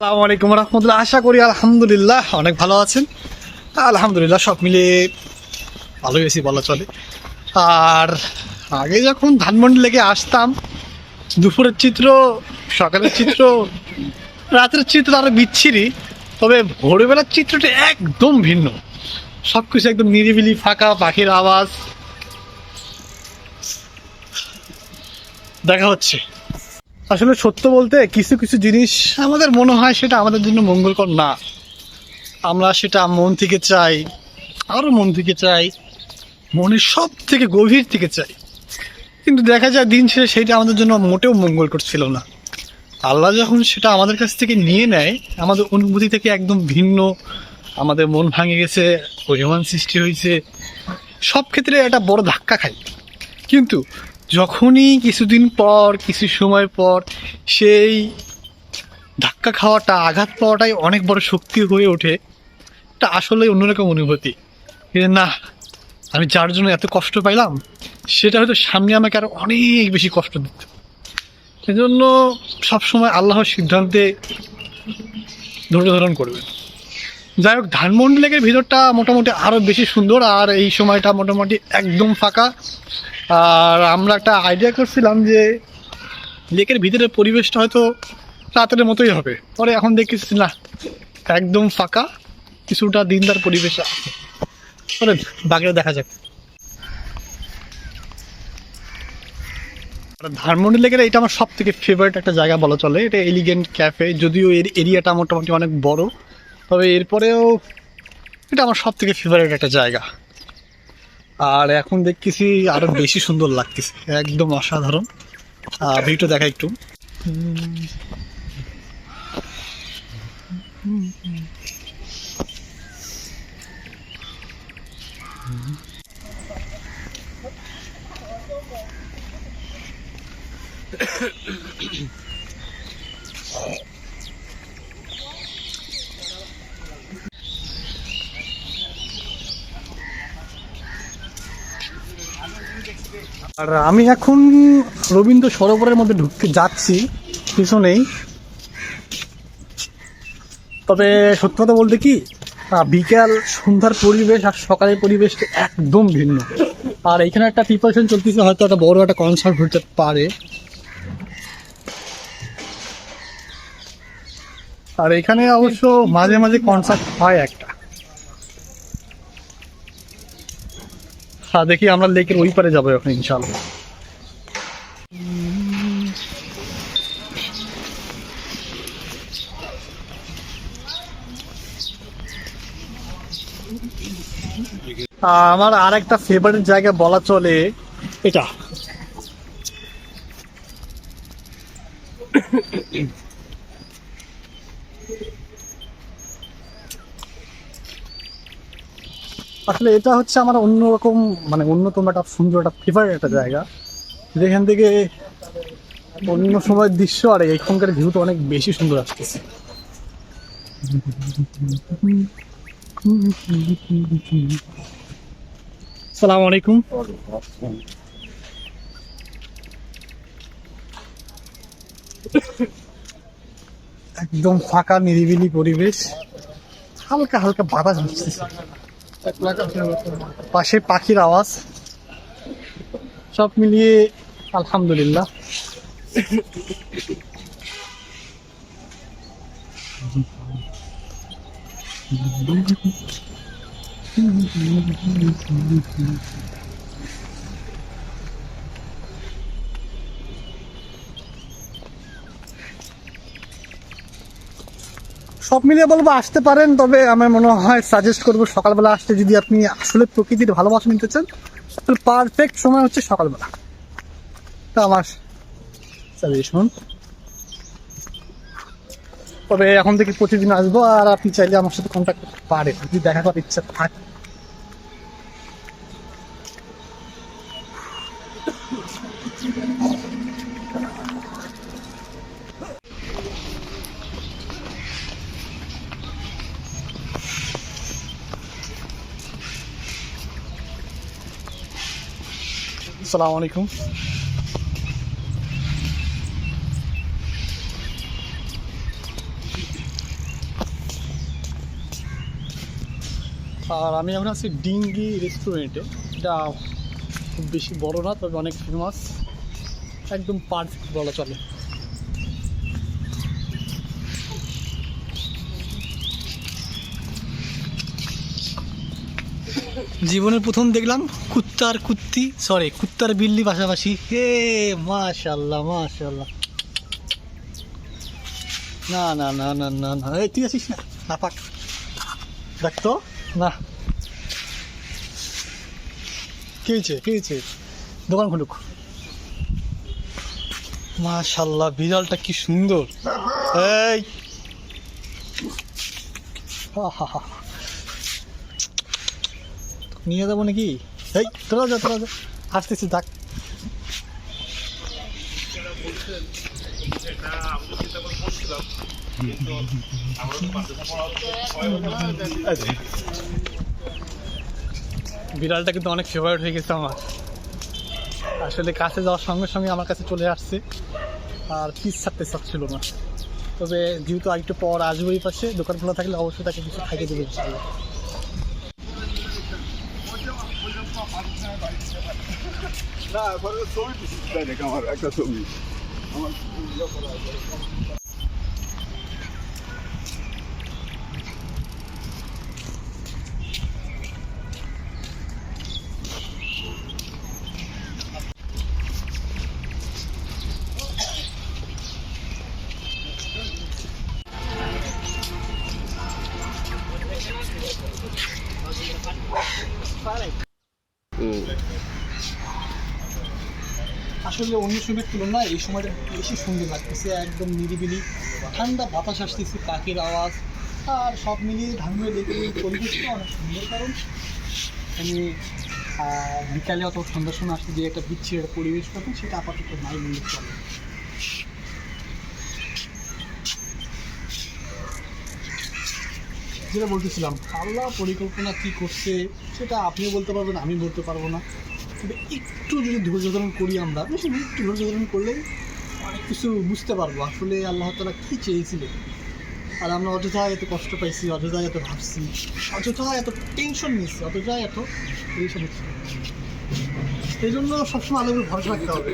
আসসালামু আলাইকুম রহমতুল্লাহ। আশা করি আলহামদুলিল্লাহ অনেক ভালো আছেন। আলহামদুলিল্লাহ সব মিলে ভালোই আছি বলা চলে। আর আগে যখন ধানমন্ডি লেগে আসতাম, দুপুরের চিত্র, সকালের চিত্র, রাতের চিত্র আরও বিচ্ছিরি, তবে ভোরবেলার চিত্রটা একদম ভিন্ন। সব কিছু একদম নিরিবিলি, ফাঁকা, পাখির আওয়াজ। দেখা হচ্ছে। আসলে সত্য বলতে কিছু কিছু জিনিস আমাদের মনে হয় সেটা আমাদের জন্য মঙ্গলকর না। আমরা সেটা মন থেকে চাই, আরও মন থেকে চাই, মনের সব থেকে গভীর থেকে চাই। কিন্তু দেখা যায় দিন শেষে সেটা আমাদের জন্য মোটেও মঙ্গলকর ছিল না। আল্লাহ যখন সেটা আমাদের কাছ থেকে নিয়ে নেয়, আমাদের অনুভূতি থেকে একদম ভিন্ন, আমাদের মন ভাঙে গেছে, অভিমান সৃষ্টি হয়েছে সব ক্ষেত্রে একটা বড় ধাক্কা খাই কিন্তু যখনই কিছুদিন পর, কিছু সময় পর, সেই ধাক্কা খাওয়াটা, আঘাত পাওয়াটাই অনেক বড় শক্তি হয়ে ওঠে, এটা আসলে অন্যরকম অনুভূতি। না, আমি যার জন্য এত কষ্ট পাইলাম, সেটা হয়তো সামনে আমাকে আরও অনেক বেশি কষ্ট দিত। সেজন্য সবসময় আল্লাহর সিদ্ধান্তে ধৈর্য ধারণ করবে। যাই হোক, ধানমন্ডি লেকের ভিতরটা মোটামুটি আরও বেশি সুন্দর, আর এই সময়টা মোটামুটি একদম ফাঁকা। আর আমরা একটা আইডিয়া করছিলাম যে লেকের ভিতরের পরিবেশটা হয়তো রাতের মতোই হবে। পরে এখন দেখতেছি না, একদম ফাঁকা, কিছুটা দিনদার পরিবেশ আছে। পরে দেখা যাক। ধানমন্ডি লেকের এটা আমার সব থেকে ফেভারিট একটা জায়গা বলা চলে। এটা এলিগেন্ট ক্যাফে যদিও এর এরিয়াটা মোটামুটি অনেক বড়, তবে এরপরেও এটা আমার সব থেকে ফেভারিট একটা জায়গা। আর এখন দেখতেছি আরও বেশি সুন্দর লাগতেছে। একদম অসাধারণ। আহ, ভিডিওটা দেখা একটু। আর আমি এখন রবীন্দ্র সরোবরের মধ্যে ঢুকতে যাচ্ছি, পিছনেই। তবে সত্যি কথা বলতে কি বিকাল, সন্ধ্যার পরিবেশ আর সকালের পরিবেশটা একদম ভিন্ন। আর এখানে একটা প্রিপারেশন চলতেছে, হয়তো একটা বড় একটা কনসার্ট হতে পারে। আর এখানে অবশ্য মাঝে মাঝে কনসার্ট হয় একটা হ্যাঁ দেখি আমরা লেকের ওই পারে যাব এখন ইনশাল্লাহ আমার আর একটা ফেভারিট জায়গা বলা চলে, এটা। আসলে এটা হচ্ছে আমার অন্যরকম মানে অন্যতম একটা সুন্দর একটা ফেভারিট একটা জায়গা। যেখান থেকে অন্য সময়ের দৃশ্য আর এখানকার ভিউটা অনেক বেশি সুন্দর আসতেছে। সালাম আলাইকুম। একদম ফাঁকা নিরিবিলি পরিবেশ। হালকা হালকা বাতাস হচ্ছে পাশে পাখির আওয়াজ। সব মিলিয়ে আলহামদুলিল্লাহ। সব মিলিয়ে বলব আসতে পারেন, তবে আমার মনে হয় সাজেস্ট করব সকালবেলা আসতে যদি আপনি আসলে প্রকৃতির ভালোবাসা নিতে চান, তাহলে পারফেক্ট সময় হচ্ছে সকালবেলা। তা আমার সাজেশন তবে এখন থেকে প্রতিদিন আসব, আর আপনি চাইলে আমার সাথে কন্ট্যাক্ট করতে পারেন, যদি দেখা করার ইচ্ছা থাকে। আসসালামু আলাইকুম। আর আমি এখন আছি ডিঙ্গি রেস্টুরেন্টে। এটা খুব বেশি বড় না, তবে অনেক ফেমাস একদম পারফেক্ট বলা চলে। জীবনের প্রথম দেখলাম কুত্তার কুত্তি সরি কুত্তার বিল্লি পাশাপাশি। হে মাশাল্লাহ মাশাল্লাহ না না না না না না। এই, তুই আছিস না? না, পাক। দেখ তো। না। কি হয়েছে? হয়েছে? দোকান খুলুক। মাশাল্লাহ বিড়ালটা কি সুন্দর। এই। আহা নিয়ে যাব নাকি? এই তোরা যা তোরা যা। আসতেছি, থাক। বিড়ালটা কিন্তু অনেক ফেভারিট হয়ে গেছে আমার। আসলে কাছে যাওয়ার সঙ্গে সঙ্গে আমার কাছে চলে আসছে। আর পিস ছাড়তে চাচ্ছিল না। তবে যেহেতু আরেকটু পর আসবে এই পাশে দোকান খোলা থাকলে অবশ্যই তাকে কিছু খাইয়ে দেবে ইনশাল্লাহ না পরে ছবি দিচ্ছি দেখ আমার একটা ছবি আমার ইয়ে করা আছে। আসলে অন্য সময়ের তুলনায় এই সময়টা বেশি সুন্দর লাগতেছে, একদম নিরিবিলি। ঠান্ডা বাতাস আসতেছে, পাখির আওয়াজ। আর সব মিলিয়ে ধানগুলো দেখে এই পরিবেশটা অনেক সুন্দর, কারণ আমি বিকালে অত সন্ধ্যার সময় আসতে যে একটা বিচ্ছির একটা পরিবেশ পাবেন সেটা আপাতত নাই বললে চলে। যেটা বলতেছিলাম, আল্লাহ পরিকল্পনা কি করছে, সেটা আপনিও বলতে পারবেন আমি বলতে পারব না। তবে একটু যদি ধৈর্য ধারণ করি আমরা একটু ধৈর্য ধারণ করলে অনেক কিছু বুঝতে পারব আসলে আল্লাহ তালা কী চেয়েছিলেন। আর আমরা অযথা এত কষ্ট পাইছি, অযথা এত ভাবছি, অযথা এত টেনশন নিচ্ছি অযথা এত টেনশন নিচ্ছি এই জন্য সবসময় উপর ভরসা রাখতে হবে।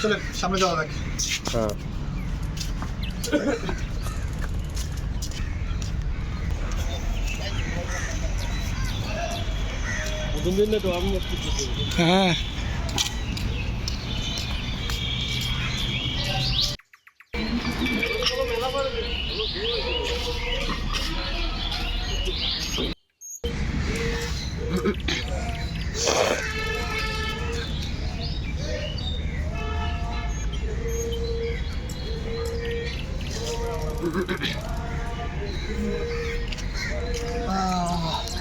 চলেন, সামনে যাওয়া যাক। হ্যাঁ।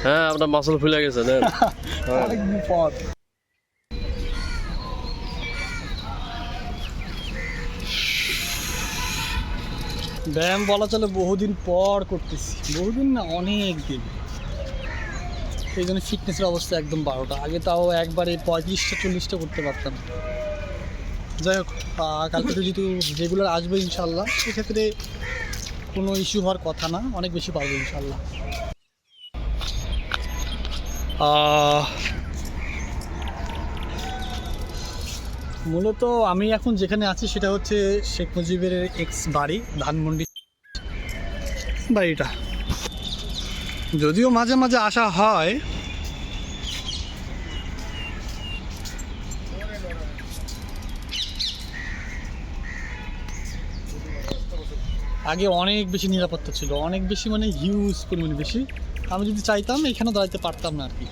হ্যাঁ আপনার মাসল ফুলে গেছে নেন। অনেক বিপদ ব্যায়াম বলা চলে বহুদিন পর করতেছি। বহুদিন না, অনেক দিন। এই জন্য ফিটনেসের অবস্থা একদম বারোটা। আগে তাও একবারে পঁয়ত্রিশটা, চল্লিশটা করতে পারতাম। যাই হোক কালকে যেহেতু রেগুলার আসবে ইনশাল্লাহ সেক্ষেত্রে কোনো ইস্যু হওয়ার কথা না, অনেক বেশি পারব ইনশাল্লাহ মূলত আমি এখন যেখানে আছি সেটা হচ্ছে শেখ মুজিবের এক্স বাড়ি, ধানমন্ডি বাড়িটা। যদিও মাঝে মাঝে আসা হয়, আগে অনেক বেশি নিরাপত্তা ছিল, অনেক বেশি মানে হিউজ পরিমাণে বেশি। আমি যদি চাইতাম এখানে দাঁড়াতে পারতাম না আর কি।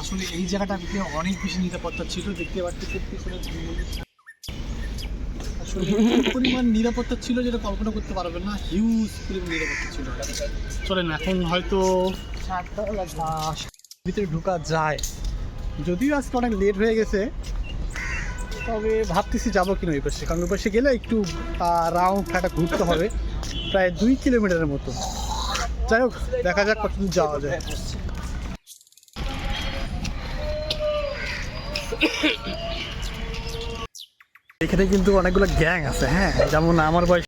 আসলে এই জায়গাটাতে অনেক বেশি নিরাপত্তা ছিল, দেখতে পাচ্ছি পিছনে পরিমাণ নিরাপত্তা ছিল যেটা কল্পনা করতে পারবেন না। হিউজ পরিমাণ নিরাপত্তা ছিল। চলেন, এখন হয়তো ভিতরে ঢোকা যায়। যদিও আজকে অনেক লেট হয়ে গেছে, তবে ভাবতেছি যাব কিনা ওই পাশে। কারণ ওই পাশে গেলে একটু রাউন্ড একটা ঘুরতে হবে, প্রায় দুই কিলোমিটারের মতো। যাই হোক, দেখা যাক কতদূর যাওয়া যায়। এখানে কিন্তু অনেকগুলো গ্যাং আছে হ্যাঁ? যেমন আমার বয়স